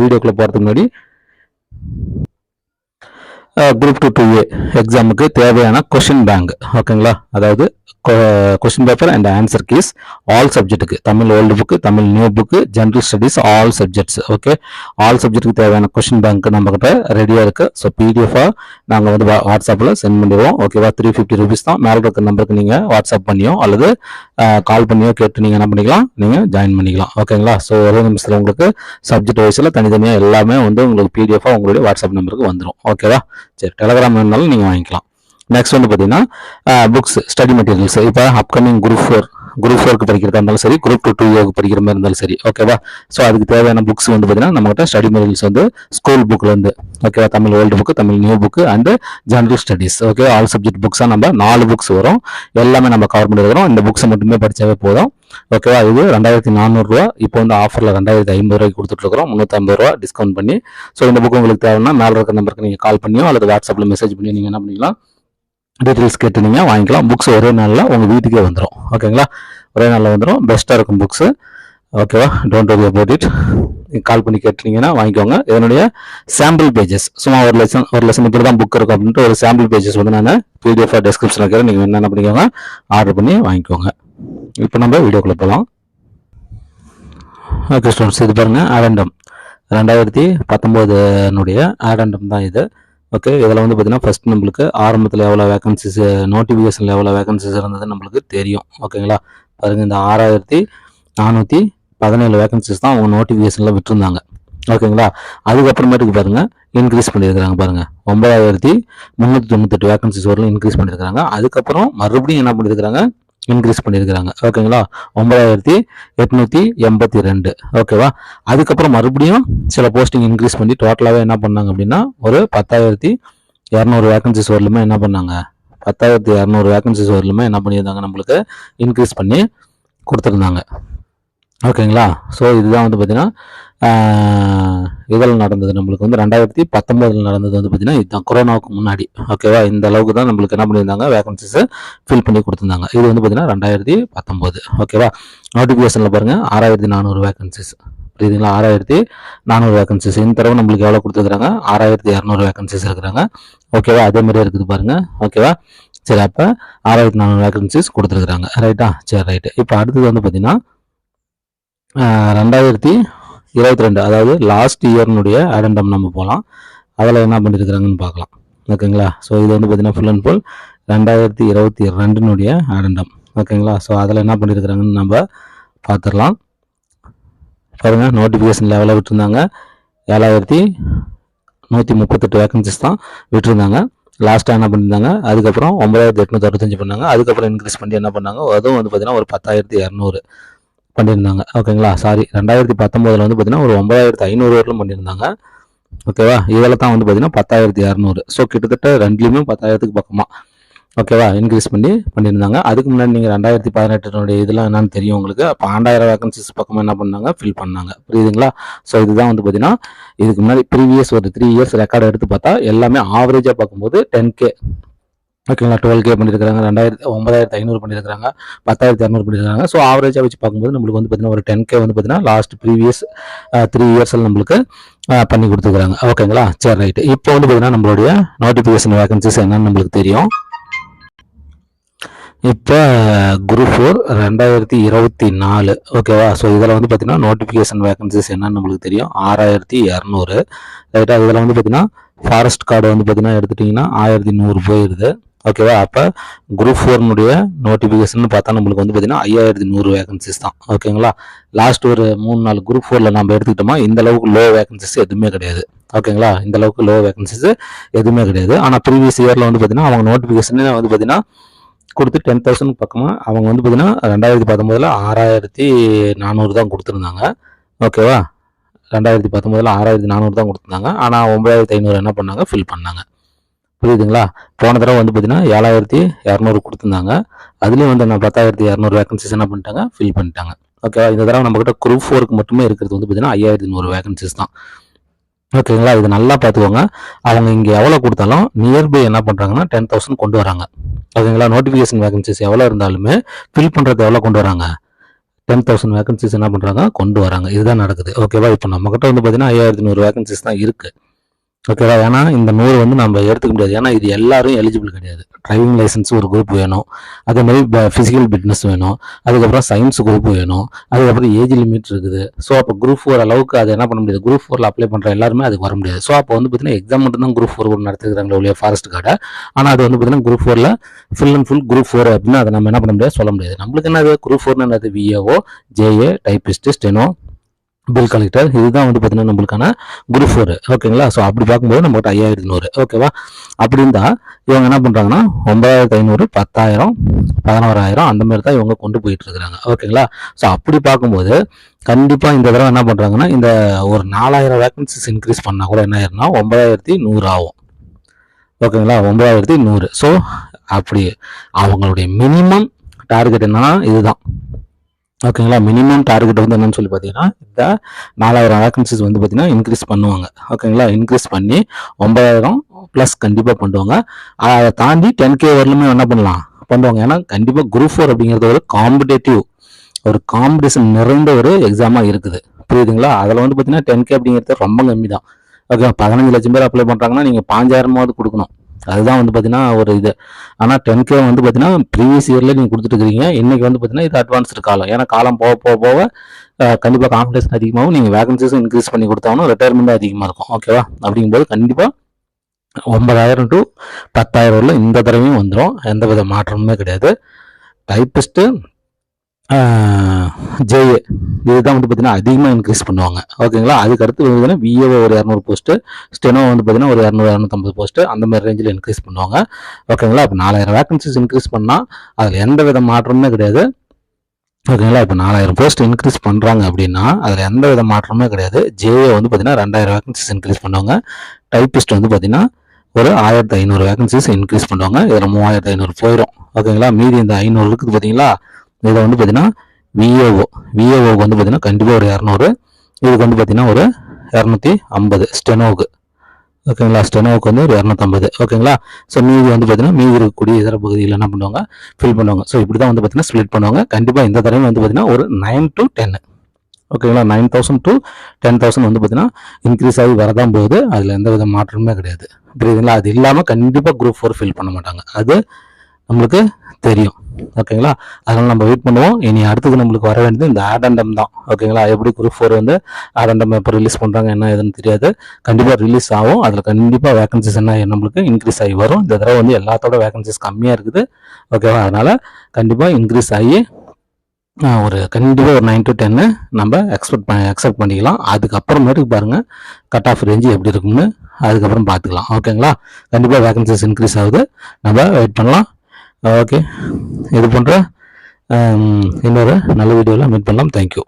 வீடியோக்குள்ளே போகிறதுக்கு முன்னாடி குரூப் டூ டூ ஏ எக்ஸாமுக்கு தேவையான கொஷின் பேங்க் ஓகேங்களா அதாவது question paper and answer keys all சப்ஜெக்ட்டுக்கு Tamil old book Tamil new book general studies all subjects okay all சப்ஜெக்ட்டுக்கு தேவையான கொஷின் பேங்க் நம்மக்கிட்ட ரெடியாக இருக்குது ஸோ பிடிஎஃபாக நாங்கள் வந்து வாட்ஸ்அப்பில் சென்ட் பண்ணிடுவோம். ஓகேவா த்ரீ ஃபிஃப்டி ருபீஸ் தான். மேலே இருக்கிற நம்பருக்கு நீங்கள் வாட்ஸ்அப் பண்ணியோ அல்லது கால் பண்ணியோ கேட்டு நீங்கள் என்ன பண்ணிக்கலாம்? நீங்கள் ஜாயின் பண்ணிக்கலாம். ஓகேங்களா ஸோ ஒரே நிமிஷத்தில் உங்களுக்கு சப்ஜெக்ட் வைஸில் தனித்தனியாக எல்லாமே வந்து உங்களுக்கு பிடிஎஃபாக உங்களுடைய வாட்ஸ்அப் நம்பருக்கு வந்துடும் ஓகேவா சரி டெலகிராம் வேணாலும் நீங்கள் வாங்கிக்கலாம். நெக்ஸ்ட் வந்து பார்த்தீங்கன்னா புக்ஸ் ஸ்டடி மெட்டீரியல்ஸ் இப்போ அப்கமிங் குரூப் ஃபோர் குரூப் ஃபோருக்கு படிக்கிறதா இருந்தாலும் சரி குரூப் டூ டூ யோக்கு படிக்கிற மாதிரி இருந்தாலும் சரி ஓகேவா ஸோ அதுக்கு தேவையான புக்ஸ் வந்து பார்த்தீங்கன்னா நம்மகிட்ட ஸ்டடி மெட்டீரியல்ஸ் வந்து ஸ்கூல் புக்லேருந்து ஓகேவா Tamil old book Tamil new book and general studies okay all subject புக்ஸாக நம்ம நாலு புக்ஸ் வரும். எல்லாமே நம்ம கவர் பண்ணிருக்கிறோம் இந்த புக்ஸை மட்டுமே படித்தாவே போதும் ஓகேவா இது ரெண்டாயிரத்தி நானூறுரூவா இப்போ வந்து ஆஃபரில் ரெண்டாயிரத்தி ஐம்பது ரூபாய்க்கு கொடுத்துட்ருக்கோம் முந்நூற்றி ஐம்பது ரூபா டிஸ்கவுண்ட் பண்ணி ஸோ இந்த புக் உங்களுக்கு தேவைன்னா மேலே இருக்கிற நம்பருக்கு நீங்கள் கால் பண்ணியோ அல்லது வாட்ஸ்அப்பில் மெசேஜ் பண்ணி நீங்கள் என்ன பண்ணிக்கலாம் டீட்டெயில்ஸ் கேட்டு நீங்கள் வாங்கிக்கலாம். புக்ஸ் ஒரே நாளில் உங்கள் வீட்டுக்கே வந்துடும் ஓகேங்களா ஒரே நாளில் வந்துடும் பெஸ்ட்டாக இருக்கும் புக்ஸு ஓகேவா டோன்ட் வரி அபவுட் இட் கால் பண்ணி கேட்டீங்கன்னா வாங்கிக்கோங்க. இதனுடைய சாம்பிள் பேஜஸ் சும்மா ஒரு லெசன் ஒரு லெசன் இப்படி தான் புக் இருக்கும் அப்படின்ட்டு ஒரு சாம்பிள் பேஜஸ் வந்து நான் பிடிஎஃப் டிஸ்கிரிப்ஷனில் இருக்கிறேன் நீங்கள் என்ன பண்ணிக்கோங்க? ஆர்டர் பண்ணி வாங்கிக்கோங்க. இப்போ நம்ம வீடியோக்குள்ளே போகலாம் ஓகே ஸ்டூடெண்ட்ஸ் இது பாருங்கள் ஆடண்டம் ரெண்டாயிரத்தி பத்தொம்போதுனுடைய ஆடண்டம் தான் இது. ஓகே இதில் வந்து பார்த்தீங்கன்னா ஃபஸ்ட் நம்மளுக்கு ஆரம்பத்தில் எவ்வளோ வேகன்சிஸ் நோட்டிஃபிகேஷனில் எவ்வளோ வேகன்சிஸ் இருந்தது நம்மளுக்கு தெரியும். ஓகேங்களா பாருங்கள் இந்த ஆறாயிரத்தி நானூற்றி பதினேழு வேகன்சிஸ் தான் அவங்க நோட்டிஃபிகேஷனில் விட்டுருந்தாங்க. ஓகேங்களா அதுக்கப்புறமேட்டுக்கு பாருங்க இன்க்ரீஸ் பண்ணியிருக்கிறாங்க பாருங்க. ஒன்பதாயிரத்தி முந்நூற்றி தொண்ணூத்தெட்டு வேகன்சிஸ் வரலும் இன்க்ரீஸ் பண்ணியிருக்கிறாங்க. அதுக்கப்புறம் மறுபடியும் என்ன பண்ணியிருக்கிறாங்க? இன்க்ரீஸ் பண்ணியிருக்கிறாங்க ஓகேங்களா ஒன்பதாயிரத்தி எட்நூற்றி எண்பத்தி ரெண்டு. ஓகேவா அதுக்கப்புறம் மறுபடியும் சில போஸ்டிங் இன்க்ரீஸ் பண்ணி டோட்டலாகவே என்ன பண்ணாங்க அப்படின்னா ஒரு பத்தாயிரத்தி இரநூறு வேக்கன்சிஸ் வரலுமே என்ன பண்ணாங்க? பத்தாயிரத்தி இரநூறு வேகன்சிஸ் வரலுமே என்ன பண்ணியிருந்தாங்க? நம்மளுக்கு இன்க்ரீஸ் பண்ணி கொடுத்துருந்தாங்க. ஓகேங்களா ஸோ இதுதான் வந்து பார்த்தீங்கன்னா இதில் நடந்தது நம்மளுக்கு வந்து ரெண்டாயிரத்தி பத்தொம்போதில் நடந்தது வந்து பார்த்தீங்கன்னா இதுதான். கொரோனாவுக்கு முன்னாடி. ஓகேவா இந்த அளவுக்கு தான் நம்மளுக்கு என்ன பண்ணியிருந்தாங்க? வேகன்சிஸை ஃபில் பண்ணி கொடுத்துருந்தாங்க. இது வந்து பார்த்தீங்கன்னா ரெண்டாயிரத்தி பத்தொம்போது ஓகேவா நோட்டிஃபிகேஷனில் பாருங்கள் ஆறாயிரத்தி நானூறு வேகன்சிஸ் புரியுதுங்களா? ஆறாயிரத்தி நானூறு வேகன்சிஸ் இந்த தடவை நம்மளுக்கு எவ்வளோ கொடுத்துருக்குறாங்க? ஆறாயிரத்தி இரநூறு வேகன்சிஸ் இருக்கிறாங்க. ஓகேவா அதே மாதிரி இருக்குது பாருங்கள் ஓகேவா சரி அப்போ ஆறாயிரத்தி நானூறு வேகன்சிஸ் கொடுத்துருக்குறாங்க. ரைட்டா சரி ரைட்டு இப்போ அடுத்தது வந்து பார்த்தீங்கன்னா ரெண்டாயிரத்தி இருபத்தி ரெண்டு அதாவது லாஸ்ட் இயர்னுடைய அடண்டம் நம்ம போகலாம் அதில் என்ன பண்ணியிருக்கிறாங்கன்னு பார்க்கலாம். ஓகேங்களா? ஸோ இது வந்து பார்த்தீங்கன்னா ஃபுல் அண்ட் ஃபுல் ரெண்டாயிரத்தி இருபத்தி ரெண்டுனுடைய ஆடண்டம் ஓகேங்களா? ஸோ அதில் என்ன பண்ணியிருக்கிறாங்கன்னு நம்ம பார்த்துடலாம் பாருங்கள் நோட்டிஃபிகேஷன் லெவலில் விட்டுருந்தாங்க. ஏழாயிரத்தி நூற்றி முப்பத்தெட்டு வேக்கன்சிஸ் தான் விட்டுருந்தாங்க. லாஸ்ட்டாக என்ன பண்ணியிருந்தாங்க அதுக்கப்புறம் ஒம்பதாயிரத்தி எட்நூற்றி அறுபத்தஞ்சு பண்ணாங்க. அதுக்கப்புறம் இன்க்ரீஸ் பண்ணி என்ன பண்ணாங்க? அதுவும் வந்து பார்த்தீங்கன்னா ஒரு பத்தாயிரத்தி இரநூறு. பண்ணியிருந்தாங்க. ஓகேங்களா? சாரி ரெண்டாயிரத்தி பத்தொம்போதில் வந்து பார்த்தீங்கன்னா ஒரு ஒன்பதாயிரத்தி ஐநூறு வரலும் பண்ணியிருந்தாங்க. ஓகேவா? இதில் தான் வந்து பார்த்தீங்கன்னா பத்தாயிரத்தி இரநூறு ஸோ கிட்டத்தட்ட ரெண்டுலேயுமே பத்தாயிரத்துக்கு பக்கமாக ஓகேவா? இன்க்ரீஸ் பண்ணி பண்ணியிருந்தாங்க. அதுக்கு முன்னாடி நீங்கள் ரெண்டாயிரத்தி பதினெட்டுனுடைய இதெல்லாம் என்னன்னு தெரியும் உங்களுக்கு. அப்போ ஆண்டாயிரம் வேகன்சிஸ் பக்கமாக என்ன பண்ணாங்க? ஃபில் பண்ணாங்க. புரியுதுங்களா? ஸோ இதுதான் வந்து பார்த்தீங்கன்னா இதுக்கு முன்னாடி ப்ரீவியஸ் ஒரு த்ரீ இயர்ஸ் ரெக்கார்டு எடுத்து பார்த்தா எல்லாமே ஆவரேஜாக பார்க்கும்போது டென் கே ஓகேங்களா? டுவெல் கே பண்ணியிருக்காங்க ரெண்டாயிரத்தி ஒன்பதாயிரத்தி ஐநூறு பண்ணியிருக்காங்க பத்தாயிரத்தி இரநூறு பண்ணியிருக்காங்க ஸோ ஆவரேஜாக வச்சு பார்க்கும்போது நம்மளுக்கு வந்து பார்த்தீங்கன்னா ஒரு டென் கே வந்து பார்த்தீங்கன்னா லாஸ்ட் ப்ரீவியஸ் த்ரீ இயர்ஸில் நம்மளுக்கு பண்ணி கொடுத்துருக்காங்க ஓகேங்களா? சரி ரைட்டு இப்போ வந்து பார்த்தீங்கன்னா நம்மளுடைய நோட்டிஃபிகேஷன் வேகன்சிஸ் என்னன்னு நம்மளுக்கு தெரியும். இப்போ குரூப் ஃபோர் ரெண்டாயிரத்தி இருபத்தி நாலு. ஓகேவா? ஸோ இதில் வந்து பார்த்தீங்கன்னா நோட்டிஃபிகேஷன் வேகன்சிஸ் என்னன்னு நம்மளுக்கு தெரியும். ஆறாயிரத்தி இரநூறு. ரைட்டாக இதில் வந்து பார்த்தீங்கன்னா ஃபாரஸ்ட் கார்டு வந்து பார்த்தீங்கன்னா எடுத்துட்டிங்கன்னா ஆயிரத்தி நூறு போயிடுது ஓகேவா அப்போ குரூப் ஃபோர்னுடைய நோட்டிஃபிகேஷன் பார்த்தா நம்மளுக்கு வந்து பார்த்தீங்கன்னா ஐயாயிரத்தி நூறு வேகன்சிஸ் தான். ஓகேங்களா லாஸ்ட் ஒரு மூணு நாலு குரூப் ஃபோரில் நம்ம எடுத்துக்கிட்டோமா இந்த அளவுக்கு லோ வேகன்சிஸ் எதுவுமே கிடையாது. ஓகேங்களா இந்த அளவுக்கு லோ வேகன்சிஸ் எதுவுமே கிடையாது. ஆனால் ப்ரீவியஸ் இயரில் வந்து பார்த்தீங்கன்னா அவங்க நோட்டிஃபிகேஷனே வந்து பார்த்தீங்கன்னா கொடுத்து டென் தௌசண்ட் பக்கமாக அவங்க வந்து பார்த்தீங்கன்னா ரெண்டாயிரத்தி பத்தொம்போதில் ஆறாயிரத்தி நானூறு தான் கொடுத்துருந்தாங்க. ஓகேவா ரெண்டாயிரத்தி பத்தொம்போதில் ஆறாயிரத்தி நானூறு தான் கொடுத்துருந்தாங்க. ஆனால் ஒம்பதாயிரத்தி ஐநூறு என்ன பண்ணாங்க? ஃபில் பண்ணாங்க. புரியுதுங்களா? போன தடவை வந்து பார்த்தீங்கன்னா ஏழாயிரத்தி இரநூறு கொடுத்துருந்தாங்க. அதுலேயும் வந்து நான் பத்தாயிரத்தி இரநூறு வேகன்சிஸ் என்ன பண்ணிட்டாங்க? ஃபில் பண்ணிட்டாங்க. ஓகேவா இந்த தடவை நம்மக்கிட்ட குரூப் ஃபோருக்கு மட்டுமே இருக்கிறது வந்து பார்த்தீங்கன்னா ஐயாயிரத்தி நூறு வேகன்சிஸ் தான். ஓகேங்களா இது நல்லா பார்த்துக்கோங்க. அவங்க இங்கே எவ்வளோ கொடுத்தாலும் நியர்பை என்ன பண்ணுறாங்கன்னா டென் தௌசண்ட் கொண்டு வராங்க. ஓகேங்களா நோட்டிஃபிகேஷன் வேகன்சிஸ் எவ்வளோ இருந்தாலுமே ஃபில் பண்ணுறது எவ்வளோ கொண்டு வராங்க? டென் தௌசண்ட் வேகன்சிஸ் என்ன பண்ணுறாங்க கொண்டு வராங்க. இதுதான் நடக்குது. ஓகேவா இப்போ நம்மக்கிட்ட வந்து பார்த்தீங்கன்னா ஐயாயிரத்தி நூறு வேகன்சிஸ் தான் இருக்குது ஓகேவா ஏன்னா இந்த நூறு வந்து நம்ம எடுத்துக்க முடியாது. ஏன்னா இது எல்லாரும் எலிஜிபிள் கிடையாது. டிரைவிங் லைசன்ஸ் ஒரு குரூப் வேணும். அதே மாதிரி ஃபிசிக்கல் ஃபிட்னஸ் வேணும். அதுக்கப்புறம் சயின்ஸ் குரூப் வேணும். அதுக்கப்புறம் ஏஜ் லிமிட் இருக்குது. ஸோ அப்போ குரூப் ஃபோர் அளவுக்கு அது என்ன பண்ண முடியாது? குரூப் ஃபோரில் அப்ளை பண்ணுற எல்லாருமே அதுக்கு வர முடியாது. ஸோ அப்போ வந்து பார்த்தீங்கன்னா எக்ஸாம் மட்டும் தான் குரூப் ஃபோர் ஒன்று நடத்துக்கிறாங்களே ஒழிய ஃபாரஸ்ட் கார்டை. ஆனால் அது வந்து பார்த்தீங்கன்னா குரூப் ஃபோரில் full and full group four அப்படின்னு அதை நம்ம என்ன பண்ண முடியாது? சொல்ல முடியாது. நம்மளுக்கு என்னது? குரூப் ஃபோர்னு என்னது? VAO JA typist steno bill collector இதுதான் வந்து பார்த்தீங்கன்னா நம்மளுக்கான குரூப் ஃபோர் ஓகேங்களா ஸோ அப்படி பார்க்கும்போது நம்மகிட்ட ஐயாயிரத்தி நூறு ஓகேவா அப்படி இருந்தால் இவங்க என்ன பண்ணுறாங்கன்னா ஒன்பதாயிரத்தி ஐநூறு பத்தாயிரம் பதினோராயிரம் அந்த மாதிரி தான் இவங்க கொண்டு போயிட்டு இருக்கிறாங்க ஓகேங்களா ஸோ அப்படி பார்க்கும்போது கண்டிப்பாக இந்த தடவை என்ன பண்ணுறாங்கன்னா இந்த ஒரு நாலாயிரம் வேக்கன்சிஸ் இன்க்ரீஸ் பண்ணால் கூட என்ன ஆயிரும்னா ஒன்பதாயிரத்தி நூறு ஆகும். ஓகேங்களா ஒன்பதாயிரத்தி நூறு ஸோ அப்படி அவங்களுடைய மினிமம் டார்கெட் என்னன்னா இதுதான். ஓகேங்களா? மினிமம் டார்கெட் வந்து என்னன்னு சொல்லி பார்த்தீங்கன்னா இந்த நாலாயிரம் வேக்கன்சிஸ் வந்து பார்த்தீங்கன்னா இன்க்ரீஸ் பண்ணுவாங்க. ஓகேங்களா? இன்க்ரீஸ் பண்ணி ஒன்பதாயிரம் ப்ளஸ் கண்டிப்பாக பண்ணுவாங்க. அதை தாண்டி டென் கே வரலுமே என்ன பண்ணலாம்? பண்ணுவாங்க. ஏன்னா கண்டிப்பாக குரூப் ஃபோர் அப்படிங்கிறது ஒரு காம்படேட்டிவ் ஒரு காம்படிஷன் நிறைந்த ஒரு எக்ஸாமாக இருக்குது. புரியுதுங்களா? அதில் வந்து பார்த்தீங்கன்னா டென் கே அப்படிங்கிறது ரொம்ப கம்மி தான் ஓகே பதினஞ்சு லட்சம் பேர் அப்ளை பண்ணுறாங்கன்னா நீங்கள் பாஞ்சாயிரமாவது கொடுக்கணும். அதுதான் வந்து பார்த்தீங்கன்னா ஒரு இது. ஆனால் டென் கே வந்து பார்த்தீங்கன்னா ப்ரீவியஸ் இயரில் நீங்கள் கொடுத்துட்டுருக்கீங்க. இன்றைக்கி இன்னைக்கு வந்து பார்த்தீங்கன்னா இது அட்வான்ஸ்டு காலம். ஏன்னா காலம் போக போக போக கண்டிப்பாக காம்படிஷன் அதிகமாகவும் நீங்கள் வேகன்சிஸும் இன்க்ரீஸ் பண்ணி கொடுத்தாலும் ரிட்டையர்மெண்ட் அதிகமாக இருக்கும். ஓகேவா அப்படிங்கும்போது கண்டிப்பாக ஒன்பதாயிரம் டு பத்தாயிரம் உள்ள இந்த தடவையும் வந்துடும் எந்த வித மாற்றமுமே கிடையாது. டைப்பிஸ்ட்டு ஜேஏ இதுதான் வந்து பார்த்தீங்கன்னா அதிகமாக இன்க்ரீஸ் பண்ணுவாங்க. ஓகேங்களா அதுக்கடுத்து வந்து பார்த்தீங்கன்னா விஏஓ ஒரு இரநூறு போஸ்ட்டு ஸ்டெனோ வந்து பார்த்தீங்கன்னா ஒரு இரநூறு இரநூத்தம்பது போஸ்ட்டு அந்த மாதிரி ரேஞ்சில் இன்க்ரீஸ் பண்ணுவாங்க. ஓகேங்களா இப்போ நாலாயிரம் வேக்கன்சிஸ் இன்க்ரீஸ் பண்ணால் அதில் எந்த வித மாற்றமுமே கிடையாது. ஓகேங்களா இப்போ நாலாயிரம் போஸ்ட் இன்க்ரீஸ் பண்ணுறாங்க அப்படின்னா அதில் எந்த வித மாற்றமுமே கிடையாது. ஜேஏ வந்து பார்த்தீங்கன்னா ரெண்டாயிரம் வேக்கன்சிஸ் இன்க்ரீஸ் பண்ணுவாங்க. டைப்பிஸ்ட் வந்து பார்த்தீங்கன்னா ஒரு ஆயிரத்தி ஐநூறு வேகன்சிஸ் இன்க்ரீஸ் பண்ணுவாங்க. இதில் மூவாயிரத்து ஐநூறு போயிடும் ஓகேங்களா மீதி இந்த ஐநூறு இருக்குது பார்த்தீங்களா இதில் வந்து பார்த்தீங்கன்னா விஏஓ விஏஓக்கு வந்து பார்த்தீங்கன்னா கண்டிப்பாக ஒரு இரநூறு. இதுக்கு வந்து பார்த்தீங்கன்னா ஒரு இரநூத்தி ஐம்பது ஸ்டெனோவுக்கு. ஓகேங்களா? ஸ்டெனோவுக்கு வந்து ஒரு இரநூத்தம்பது ஓகேங்களா? ஸோ மீதி வந்து பார்த்தீங்கன்னா மீதி இருக்கக்கூடிய இதர பகுதியில் என்ன பண்ணுவாங்க? ஃபில் பண்ணுவாங்க. ஸோ இப்படி தான் வந்து பார்த்தீங்கன்னா ஸ்ப்ளிட் பண்ணுவாங்க. கண்டிப்பாக இந்த தடவை வந்து பார்த்தீங்கன்னா ஒரு நைன் டு டென் ஓகேங்களா? Nine thousand to ten thousand வந்து பார்த்தீங்கன்னா இன்க்ரீஸ் ஆகி வரதான் போகுது. அதில் எந்த வித மாற்றமுமே கிடையாது. புரியுதுங்களா? அது இல்லாமல் கண்டிப்பாக குரூப் ஃபோர் ஃபில் பண்ண மாட்டாங்க. அது நம்மளுக்கு தெரியும். ஓகேங்களா? அதனால நம்ம வெயிட் பண்ணுவோம். இனி அடுத்தது நம்மளுக்கு வர வேண்டியது இந்த ஆடண்டம் தான். ஓகேங்களா? எப்படி குரூப் ஃபோர் வந்து ஆடண்டம் எப்போ ரிலீஸ் பண்ணுறாங்க என்ன ஏதுன்னு தெரியாது. கண்டிப்பாக ரிலீஸ் ஆகும். அதில் கண்டிப்பாக வேகன்சிஸ் என்ன நம்மளுக்கு இன்க்ரீஸ் ஆகி வரும். இந்த தடவை வந்து எல்லாத்தோட வேகன்சிஸ் கம்மியாக இருக்குது. ஓகேவா? அதனால் கண்டிப்பாக இன்க்ரீஸ் ஆகி ஒரு கண்டிப்பாக ஒரு நைன் டு டென்னு நம்ம எக்ஸ்பெக்ட் பண்ண எக்ஸெப்ட் பண்ணிக்கலாம். அதுக்கப்புறமேட்டுக்கு பாருங்கள் கட் ஆஃப் ரேஞ்சு எப்படி இருக்கும்னு அதுக்கப்புறம் பார்த்துக்கலாம். ஓகேங்களா? கண்டிப்பாக வேகன்சிஸ் இன்க்ரீஸ் ஆகுது. நம்ம வெயிட் பண்ணலாம். ஓகே. இது போன்ற இன்னொரு நல்ல வீடியோவில் மீட் பண்ணலாம். தேங்க்யூ